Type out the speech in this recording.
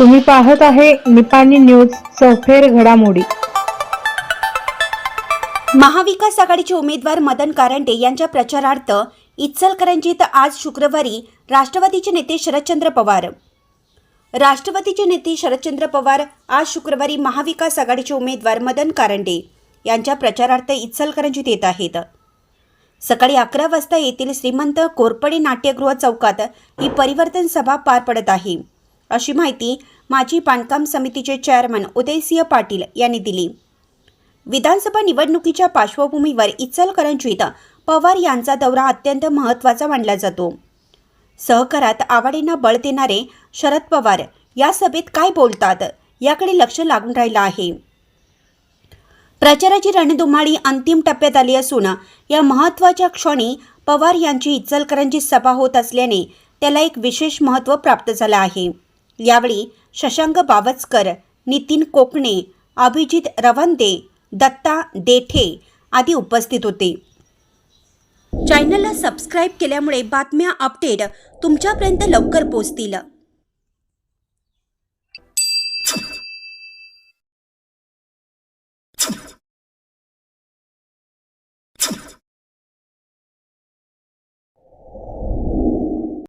तुम्ही पाहत आहे निपाणी न्यूज चौफेर घडामोडी. महाविकास आघाडीचे उमेदवार मदन कारंडे यांच्या प्रचारार्थ इचलकरंजीत आज शुक्रवारी राष्ट्रवादीचे नेते शरदचंद्र पवार. राष्ट्रवादीचे नेते शरदचंद्र पवार आज शुक्रवारी महाविकास आघाडीचे उमेदवार मदन कारंडे यांच्या प्रचारार्थ इचलकरंजीत येत आहेत. सकाळी अकरा वाजता येथील श्रीमंत कोरपडे नाट्यगृह चौकात ही परिवर्तन सभा पार पडत आहे. अशी माहिती माजी बांधकाम समितीचे चेअरमन उदयसिंह पाटील यांनी दिली. विधानसभा निवडणुकीच्या पार्श्वभूमीवर इचलकरंजीत पवार यांचा दौरा अत्यंत महत्त्वाचा मानला जातो. सहकारात आवडींना बळ देणारे शरद पवार या सभेत काय बोलतात याकडे लक्ष लागून राहिलं आहे. प्रचाराची रणधुमाळी अंतिम टप्प्यात आली असून या महत्त्वाच्या क्षणी पवार यांची इचलकरंजी सभा होत असल्याने त्याला एक विशेष महत्त्व प्राप्त झालं आहे. यावेळी शशांक बावचकर नितीन कोकणे अभिजित रवंदे दत्ता देठे आदी उपस्थित होते. चॅनलला सबस्क्राईब केल्यामुळे बातम्या अपडेट तुमच्यापर्यंत लवकर पोहोचतील.